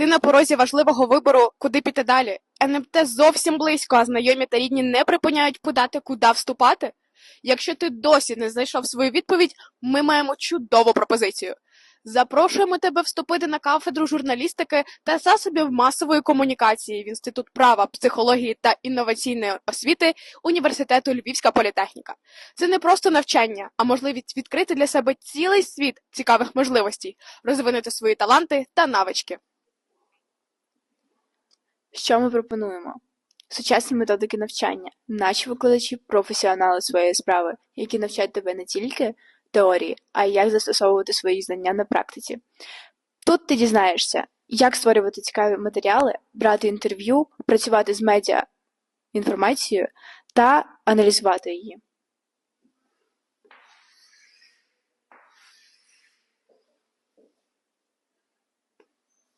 Ти на порозі важливого вибору, куди піти далі. НМТ зовсім близько, а знайомі та рідні не припиняють подати, куди вступати. Якщо ти досі не знайшов свою відповідь, ми маємо чудову пропозицію. Запрошуємо тебе вступити на кафедру журналістики та засобів масової комунікації в Інститут права, психології та інноваційної освіти Університету Львівська політехніка. Це не просто навчання, а можливість відкрити для себе цілий світ цікавих можливостей, розвинути свої таланти та навички. Що ми пропонуємо? Сучасні методики навчання, наші викладачі професіонали своєї справи, які навчать тебе не тільки теорії, а й як застосовувати свої знання на практиці. Тут ти дізнаєшся, як створювати цікаві матеріали, брати інтерв'ю, працювати з медіа інформацією та аналізувати її.